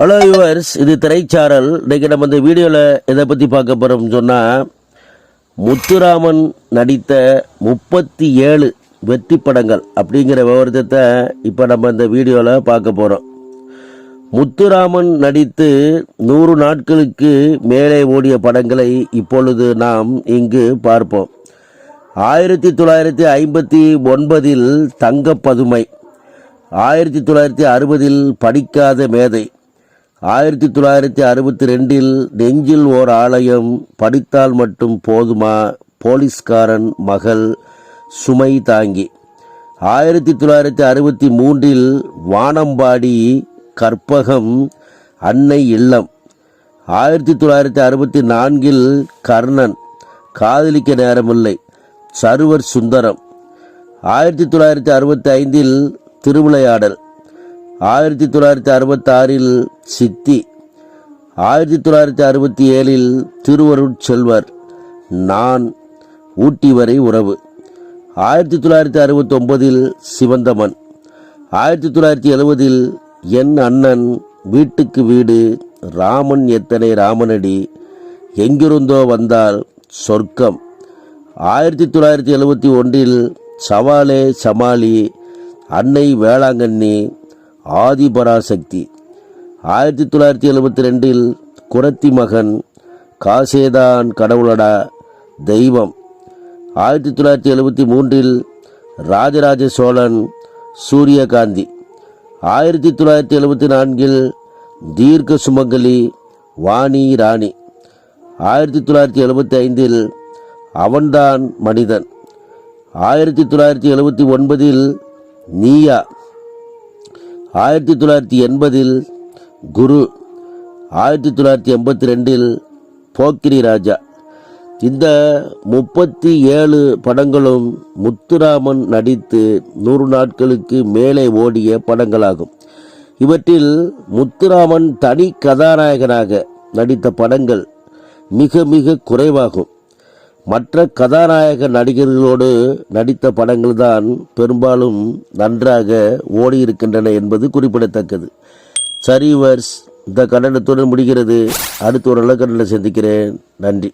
Hello yours இது திரைச்சாரல். இன்னைக்கு நம்ம இந்த வீடியோவில் எதை பற்றி பார்க்க போகிறோம்னு சொன்னால் முத்துராமன் நடித்த முப்பத்தி ஏழு வெற்றி படங்கள் அப்படிங்கிற விவரத்தை இப்போ நம்ம இந்த வீடியோவில் பார்க்க போகிறோம் முத்துராமன் நடித்து நூறு நாட்களுக்கு மேலே ஓடிய படங்களை இப்பொழுது நாம் இங்கு பார்ப்போம். ஆயிரத்தி தொள்ளாயிரத்தி ஐம்பத்தி ஒன்பதில் தங்கப்பதுமை ஆயிரத்தி தொள்ளாயிரத்தி அறுபதில் படிக்காத மேதை ஆயிரத்தி தொள்ளாயிரத்தி அறுபத்தி ரெண்டில் நெஞ்சில் ஓர் ஆலயம் படித்தால் மட்டும் போதுமா? போலீஸ்காரன் மகள் சுமை தாங்கி. ஆயிரத்தி தொள்ளாயிரத்தி அறுபத்தி மூன்றில் வானம்பாடி கற்பகம் அன்னை இல்லம். ஆயிரத்தி தொள்ளாயிரத்தி அறுபத்தி நான்கில் கர்ணன் காதலிக்க நேரமில்லை சர்வர் சுந்தரம். ஆயிரத்தி தொள்ளாயிரத்தி அறுபத்தி ஐந்தில் திருவிளையாடல். ஆயிரத்தி தொள்ளாயிரத்தி அறுபத்தாறில் சித்தி ஆயிரத்தி தொள்ளாயிரத்தி அறுபத்தி ஏழில் திருவருட்செல்வர் நான் ஊட்டி வரை உறவு. ஆயிரத்தி தொள்ளாயிரத்தி அறுபத்தி ஒன்பதில் சிவந்தமன் ஆயிரத்தி தொள்ளாயிரத்தி எழுபதில் என் அண்ணன் வீட்டுக்கு வீடு ராமன் எத்தனை ராமனடி எங்கிருந்தோ வந்தால் சொர்க்கம். ஆயிரத்தி தொள்ளாயிரத்தி எழுபத்தி ஒன்றில் சவாலே சமாளி அன்னை வேளாங்கண்ணி ஆதிபராசக்தி ஆயிரத்தி தொள்ளாயிரத்தி எழுபத்தி ரெண்டில் குரத்தி மகன் காசேதான் கடவுளடா தெய்வம். ஆயிரத்தி தொள்ளாயிரத்தி எழுபத்தி மூன்றில் ராஜராஜ சோழன் சூரியகாந்தி. ஆயிரத்தி தொள்ளாயிரத்தி எழுபத்தி நான்கில் தீர்க்க சுமங்கலி வாணி ராணி. ஆயிரத்தி தொள்ளாயிரத்தி எழுபத்தி ஐந்தில் அவன்தான் மனிதன். ஆயிரத்தி தொள்ளாயிரத்தி எழுபத்தி ஒன்பதில் நீயா. ஆயிரத்தி தொள்ளாயிரத்தி எண்பதில் குரு ஆயிரத்தி தொள்ளாயிரத்தி எண்பத்தி ரெண்டில் போக்கிரி ராஜா. இந்த முப்பத்தி ஏழு படங்களும் முத்துராமன் நடித்து நூறு நாட்களுக்கு மேலே ஓடிய படங்களாகும். இவற்றில் முத்துராமன் தனி கதாநாயகனாக நடித்த படங்கள் மிக மிக குறைவாகும். மற்ற கதாநாயக நடிகர்களோடு நடித்த படங்கள் தான் பெரும்பாலும் நன்றாக ஓடியிருக்கின்றன என்பது குறிப்பிடத்தக்கது. சரி வர்ஸ். இந்த கண்டனத்துடன் முடிகிறது. அடுத்த ஒரு நல்ல கண்டனம் சந்திக்கிறேன். நன்றி.